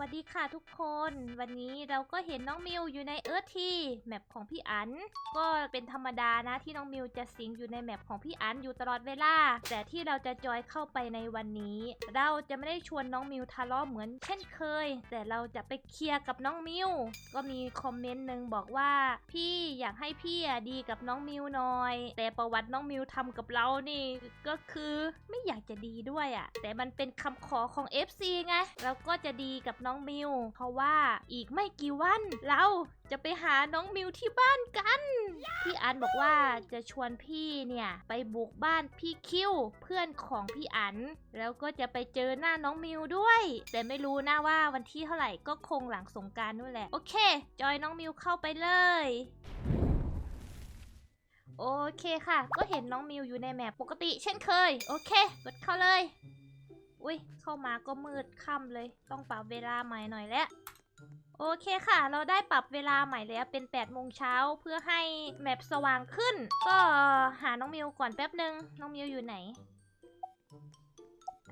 วัสดีค่ะทุกคน วันนี้เราก็เห็นน้องมิวอยู่ในเอิร์ธทีแมปของพี่อัน ก็เป็นธรรมดานะที่น้องมิวจะสิงอยู่ในแมปของพี่อันอยู่ตลอดเวลา แต่ที่เราจะจอยเข้าไปในวันนี้ เราจะไม่ได้ชวนน้องมิวทะเลาะเหมือนเช่นเคย แต่เราจะไปเคลียร์กับน้องมิวก็มีคอมเมนต์หนึ่งบอกว่า พี่อยากให้พี่อะดีกับน้องมิวหน่อย แต่ประวัติน้องมิวทำกับเรานี่ก็คือไม่อยากจะดีด้วยอะ่ะแต่มันเป็นคำขอของ FC ไงเราก็จะดีกับน้องมิว เพราะว่าอีกไม่กี่วันเราจะไปหาน้องมิวที่บ้านกัน พี่อันบอกว่าจะชวนพี่เนี่ยไปบุกบ้านพี่คิวเพื่อนของพี่อัน แล้วก็จะไปเจอหน้าน้องมิวด้วย แต่ไม่รู้นะว่าวันที่เท่าไหร่ก็คงหลังสงการนู่นแหละ โอเค จอยน้องมิวเข้าไปเลยโอเคค่ะ ก็เห็นน้องมิวอยู่ในแมปปกติเช่นเคย โอเค กดเข้าเลย อุ้ยเข้ามาก็มืดค่ำเลย ต้องปรับเวลาใหม่หน่อยแล้วโอเคค่ะ เราได้ปรับเวลาใหม่แล้วเป็น8โมงเช้าเพื่อให้แมปสว่างขึ้น ก็หาน้องมิวก่อนแป๊บหนึ่งน้องมิวอยู่ไหน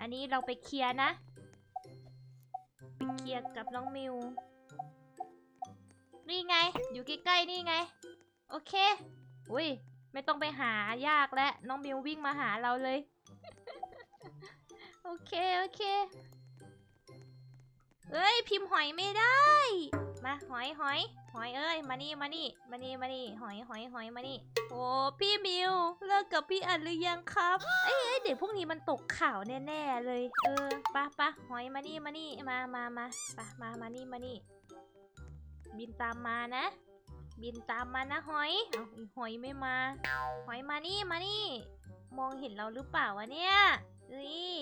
อันนี้เราไปเคลียร์นะ ไปเคลียร์กับน้องมิว นี่ไง อยู่ใกล้ๆนี่ไง โอเค อุ้ย ไม่ต้องไปหายากแล้วน้องมิววิ่งมาหาเราเลย โอเค โอเค เอ้ย พิมพ์หอยไม่ได้ มาหอยหอยหอยเอ้ย มานี่มานี่มานี่มานี่หอยหอยหอยมานี่โอ้พี่มิวเลิกกับพี่อันหรือยังครับเอ้ยเอ้ยเด็กพวกนี้มันตกข่าวแน่ๆเลย เออปะปะหอยมานี่มานี่มามามาปะมามานี่มานี่ บินตามมานะ บินตามมานะหอยเอาหอยไม่มา หอยมานี่มานี่ มองเห็นเราหรือเปล่าวะเนี่ยเอ้ย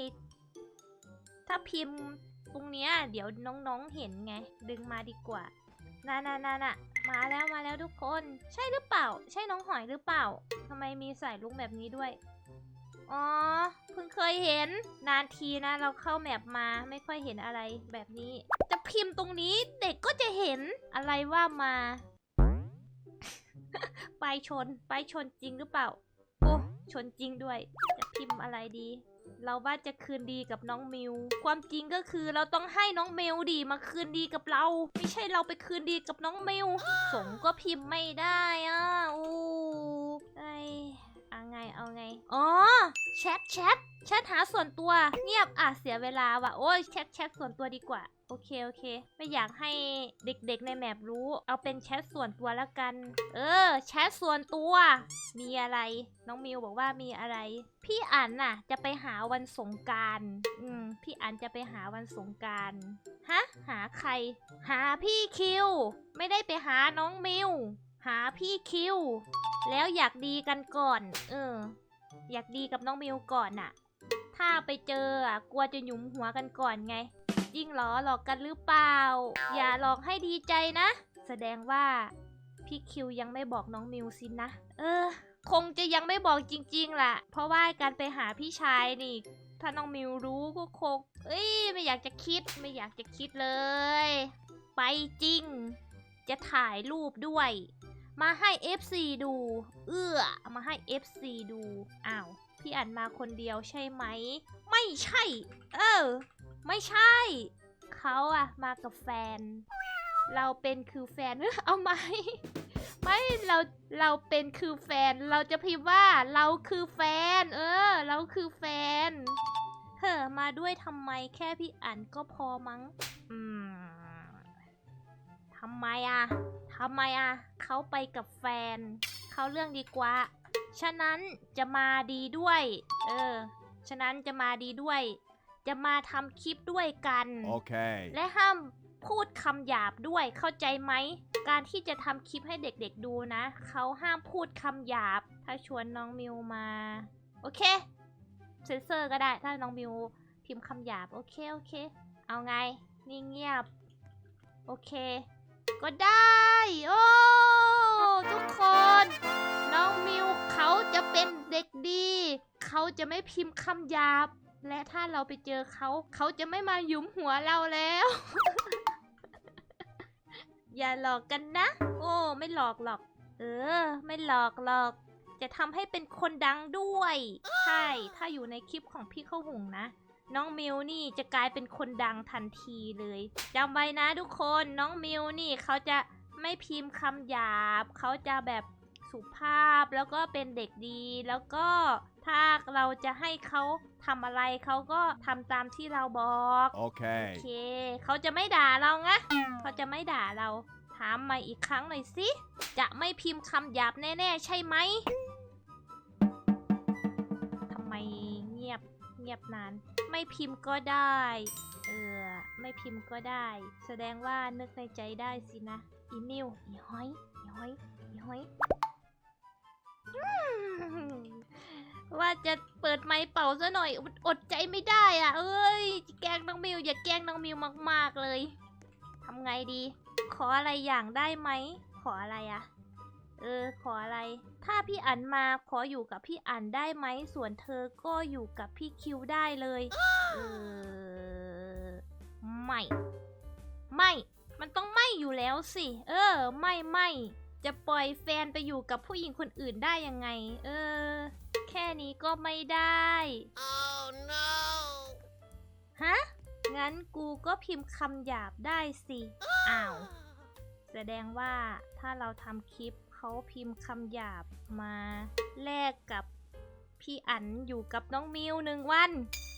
ถ้าพิมพ์ตรงเนี้ยเดี๋ยวน้องๆเห็นไง ดึงมาดีกว่าน่าน่าน่าน่ะมาแล้วมาแล้วทุกคน ใช่หรือเปล่า ใช่น้องหอยหรือเปล่าทำไมมีสายลุกแบบนี้ด้วย อ๋อ เพิ่งเคยเห็น นานทีนะเราเข้าแมปมาไม่ค่อยเห็นอะไรแบบนี้ จะพิมพ์ตรงนี้เด็กก็จะเห็นอะไรว่ามาไปชนไปชนจริงหรือเปล่า โอ้ ชนจริงด้วย จะพิมพ์อะไรดี เราว่าจะคืนดีกับน้องมิว ความจริงก็คือเราต้องให้น้องเมลดีมาคืนดีกับเรา ไม่ใช่เราไปคืนดีกับน้องมิวสงก็พิมพ์ไม่ได้อะอู้ไอเอาไงเอาไง อ๋อแชทแชทแชทหาส่วนตัว เงียบอะเสียเวลาว่ะโอ้ยแชทแชทส่วนตัวดีกว่า โอเค โอเค ไม่อยากให้เด็กๆในแมปรู้ เอาเป็นแชทส่วนตัวแล้วกัน เออ แชทส่วนตัว มีอะไร น้องมิวบอกว่ามีอะไร พี่อันน่ะ จะไปหาวันสงการอืม พี่อันจะไปหาวันสงการฮะ หาใคร หาพี่คิว ไม่ได้ไปหาน้องมิว หาพี่คิว แล้วอยากดีกันก่อน เออ อยากดีกับน้องมิวก่อนน่ะ ถ้าไปเจออะกลัวจะหยุมหัวกันก่อนไง จริงเหรอหลอกกันหรือเปล่า อย่าหลอกให้ดีใจนะ แสดงว่า พี่คิวยังไม่บอกน้องมิวสินนะ เออ คงจะยังไม่บอกจริงๆล่ะ เพราะว่าการไปหาพี่ชายนี่ ถ้าน้องมิวรู้ก็คง เอ้ยไม่อยากจะคิดไม่อยากจะคิดเลย ไปจริง จะถ่ายรูปด้วย มาให้ FC ดู เอื้อมาให้ FC ดู อ้าว พี่อันมาคนเดียวใช่ไหม ไม่ใช่ เออ ไม่ใช่ เขาอะมากับแฟน เราเป็นคือแฟนเอาไหมไม่เราเราเป็นคือแฟน เราจะพิมพ์ว่าเราคือแฟน เออ เราคือแฟนเฮ้อมาด้วยทำไมแค่พี่อันก็พอมั้ง อืมทำไมอะทำไมอะเขาไปกับแฟน เขาเรื่องดีกว่า ฉะนั้นจะมาดีด้วย เออ ฉะนั้นจะมาดีด้วย จะมาทำคลิปด้วยกัน Okay. และห้ามพูดคำหยาบด้วยเข้าใจไหม การที่จะทำคลิปให้เด็กๆดูนะ เขาห้ามพูดคำหยาบ ถ้าชวนน้องมิวมา โอเค เซนเซอร์ก็ได้ ถ้าน้องมิวพิมพ์คำหยาบ โอเค โอเค เอาไง นี่เงียบ โอเค ก็ได้ โอ้ ทุกคน น้องมิวเขาจะเป็นเด็กดี เขาจะไม่พิมพ์คำหยาบ และถ้าเราไปเจอเขา เขาจะไม่มายุมหัวเราแล้ว อย่าหลอกกันนะ โอ้ ไม่หลอกหรอก เออ ไม่หลอกหรอก จะทำให้เป็นคนดังด้วย ใช่ ถ้าอยู่ในคลิปของพี่เข้าหุงนะ น้องมิวนี่จะกลายเป็นคนดังทันทีเลยจำไว้นะทุกคน น้องมิวนี่เขาจะไม่พิมพ์คำหยาบ เขาจะแบบ สุภาพแล้วก็เป็นเด็กดี แล้วก็ถ้าเราจะให้เขาทำอะไรเขาก็ทำตามที่เราบอกโอ Okay. เคเขาจะไม่ด่าเราไงเขาจะไม่ด่าเรา ถามมาอีกครั้งหน่อยสิจะไม่พิมพ์คำหยาบแน่ ๆ ใช่ไหมทำไมเงียบเงียบนานไม่พิมพ์ก็ได้เออไม่พิมพ์ก็ได้ แสดงว่านึกในใจได้สินะอีมิวอีห้อยอีห้อยอีห้อยอืม ว่าจะเปิดไม้เป่าซะหน่อยอดใจไม่ได้อะ เอ้ย แกล้งน้องมิวอย่าแกล้งน้องมิวมาก ๆเลยทำไงดี ขออะไรอย่างได้ไหม ขออะไรอะ เออ ขออะไร ถ้าพี่อันมาขออยู่กับพี่อันได้ไหม ส่วนเธอก็อยู่กับพี่คิวได้เลย เออ ไม่ ไม่ มันต้องไม่อยู่แล้วสิ เออ ไม่ไม่ จะปล่อยแฟนไปอยู่กับผู้หญิงคนอื่นได้ยังไง เออ แค่นี้ก็ไม่ได้ Oh no! ฮะ งั้นกูก็พิมพ์คำหยาบได้สิ อ้าว แสดงว่าถ้าเราทำคลิปเขาพิมพ์คำหยาบมาแลกกับพี่อันอยู่กับน้องมิวหนึ่งวัน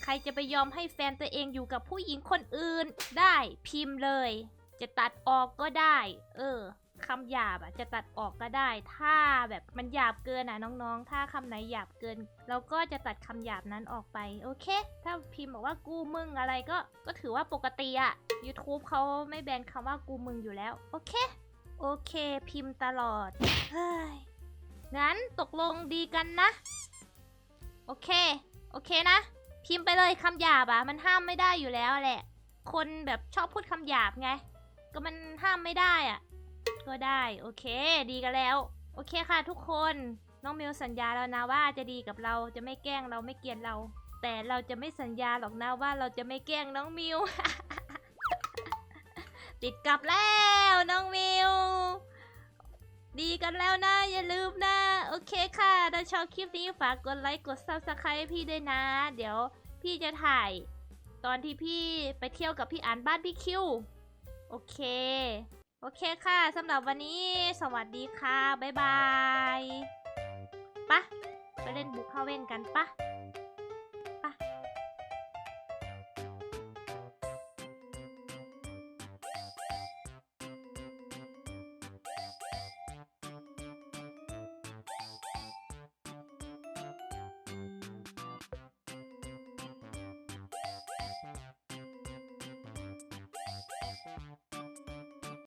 ใครจะไปยอมให้แฟนตัวเองอยู่กับผู้หญิงคนอื่น ได้พิมพ์เลย จะตัดออกก็ได้ เออ คำหยาบอะจะตัดออกก็ได้ ถ้าแบบมันหยาบเกินอะน้องๆ ถ้าคำไหนหยาบเกิน เราก็จะตัดคำหยาบนั้นออกไป โอเค ถ้าพิมพ์บอกว่ากูมึงอะไรก็ ก็ถือว่าปกติอะ YouTube เขาไม่แบนคำว่ากูมึงอยู่แล้ว โอเค โอเค พิมพ์ตลอด เฮ้ย งั้นตกลงดีกันนะ โอเค โอเคนะ พิมพ์ไปเลยคำหยาบอะมันห้ามไม่ได้อยู่แล้วแหละ คนแบบชอบพูดคำหยาบไง ก็มันห้ามไม่ได้อะ ก็ได้ โอเค ดีกันแล้ว โอเคค่ะทุกคน น้องมิวสัญญาแล้วนะว่าจะดีกับเราจะไม่แกล้งเราไม่เกลียดเรา แต่เราจะไม่สัญญาหรอกนะว่าเราจะไม่แกล้งน้องมิว ติดกลับแล้วน้องมิว ดีกันแล้วนะ อย่าลืมนะ โอเคค่ะ ถ้าชอบคลิปนี้ฝากกดไลค์กด subscribe พี่ด้วยนะ เดี๋ยวพี่จะถ่าย ตอนที่พี่ไปเที่ยวกับพี่อ่านบ้านพี่คิว โอเค โอเคค่ะสำหรับวันนี้สวัสดีค่ะ บ๊ายบายปะไปเล่นบุกเข้าเว่นกันปะ